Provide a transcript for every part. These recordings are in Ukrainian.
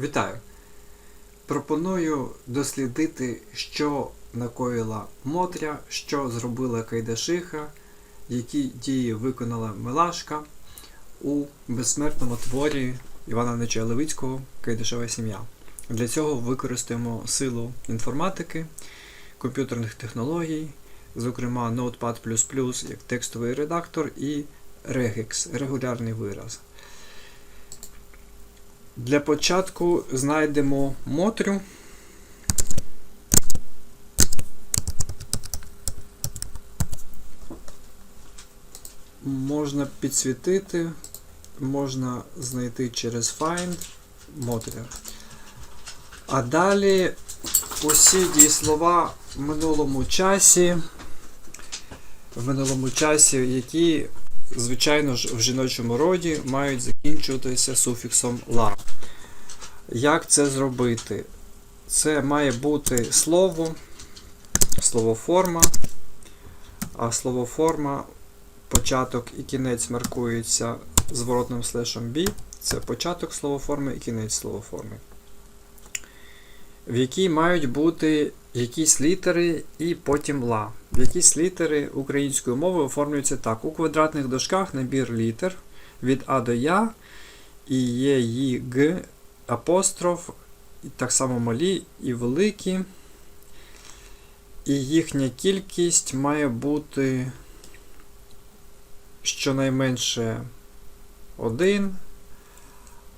Вітаю! Пропоную дослідити, що накоїла Мотря, що зробила Кайдашиха, які дії виконала Милашка у безсмертному творі Івана Нечая Левицького Кайдашева сім'я. Для цього використаємо силу інформатики, комп'ютерних технологій, зокрема Notepad як текстовий редактор і Regex регулярний вираз. Для початку знайдемо Мотрю. Можна підсвітити, можна знайти через Find Мотря. А далі усі дієслова в минулому часі, в минулому часі, які звичайно ж, в жіночому роді мають закінчуватися суфіксом ла. Як це зробити? Це має бути слово, словоформа, а словоформа, початок і кінець маркується зворотним слешом B. Це початок словоформи і кінець словоформи. В якій мають бути якісь літери і потім ла. Якісь літери українською мовою оформлюються так. У квадратних дошках набір літер від А до Я, і є Ї, Г, апостроф, і так само малі і великі. І їхня кількість має бути щонайменше один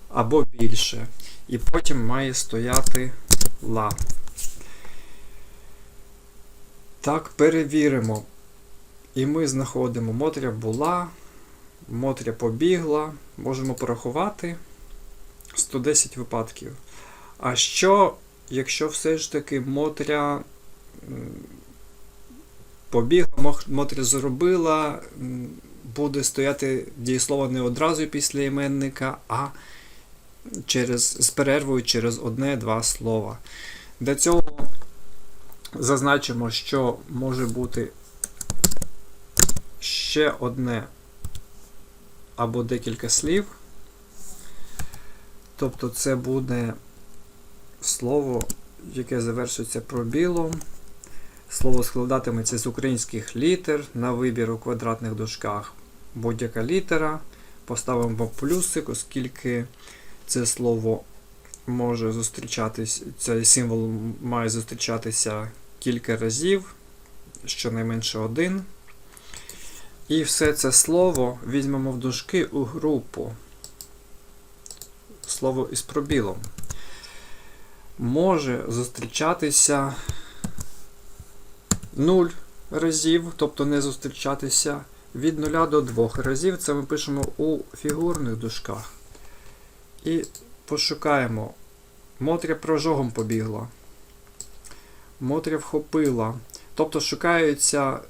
або більше. І потім має стояти ла. Так, перевіримо. І ми знаходимо Мотря була, Мотря побігла. Можемо порахувати 110 випадків. А що, якщо все ж таки Мотря побігла, Мотря зробила, буде стояти дієслово не одразу після іменника, а через, з перервою через одне-два слова. Для цього зазначимо, що може бути ще одне або декілька слів. Тобто це буде слово, яке завершується пробілом. Слово складатиметься з українських літер на вибір у квадратних дужках будь-яка літера. Поставимо плюсик, оскільки це слово може зустрічатись, цей символ має зустрічатися кілька разів, щонайменше один. І все це слово візьмемо в дужки у групу. Слово із пробілом. Може зустрічатися 0 разів, тобто не зустрічатися від 0 до 2 разів. Це ми пишемо у фігурних дужках. І пошукаємо. Мотря прожогом побігла. Мотря вхопила. Тобто шукаються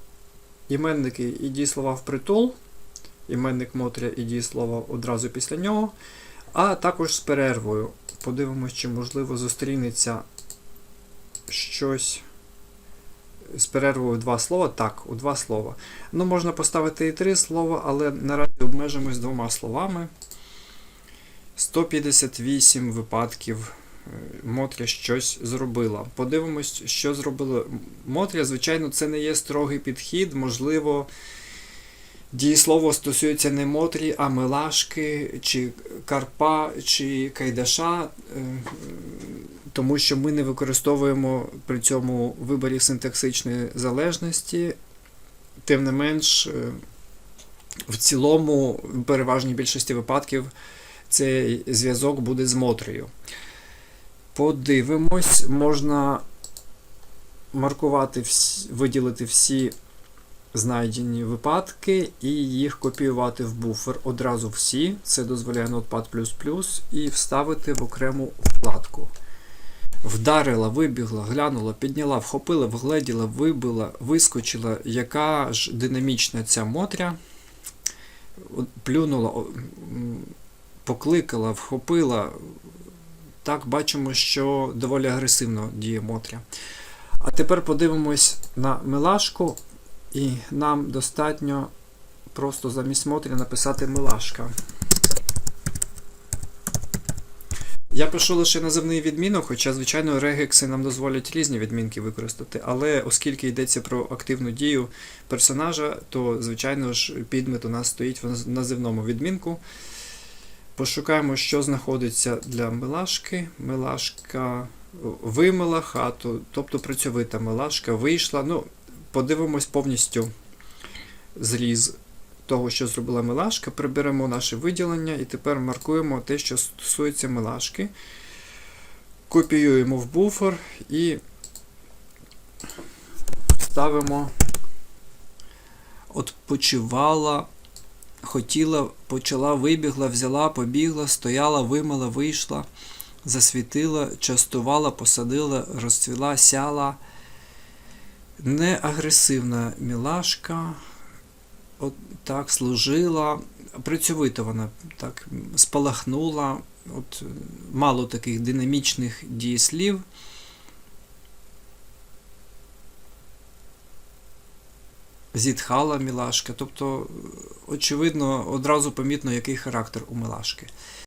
іменники і дієслова впритул. Іменник Мотря і дієслова одразу після нього. А також з перервою. Подивимось, чи можливо зустрінеться щось з перервою два слова. Так, у два слова. Ну, можна поставити і три слова, але наразі обмежимось двома словами. 158 випадків Мотря щось зробила. Подивимось, що зробила Мотря. Звичайно, це не є строгий підхід. Можливо, дієслово стосується не Мотрі, а Милашки, чи Карпа, чи Кайдаша. е, Тому що ми не використовуємо при цьому виборі синтаксичної залежності. Тим не менш, е, в цілому, в переважній більшості випадків, цей зв'язок буде з Мотрею. Подивимось, можна маркувати, виділити всі знайдені випадки і їх копіювати в буфер одразу всі. Це дозволяє Notepad++ і вставити в окрему вкладку. Вдарила, вибігла, глянула, підняла, вхопила, вгледіла, вибила, вискочила, яка ж динамічна ця Мотря. Плюнула, покликала, вхопила. Так, бачимо, що доволі агресивно діє Мотря. А тепер подивимось на Милашку, і нам достатньо просто замість Мотря написати Милашка. Я пишу лише називний відмінок, хоча, звичайно, регекси нам дозволять різні відмінки використати, але оскільки йдеться про активну дію персонажа, то, звичайно ж, підмет у нас стоїть в називному відмінку. Пошукаємо, що знаходиться для милашки. Милашка вимила хату, тобто працьовита милашка вийшла. Ну, подивимось повністю зріз того, що зробила Милашка, приберемо наше виділення і тепер маркуємо те, що стосується Милашки. Копіюємо в буфер і ставимо Отпочивала, хотіла, почала, вибігла, взяла, побігла, стояла, вимила, вийшла, засвітила, частувала, посадила, розцвіла, сяла. Неагресивна мілашка. От так служила. Працьовито вона так спалахнула. От, мало таких динамічних дієслів. Зітхала мілашка. Тобто, е, очевидно, одразу помітно, який характер у милашки.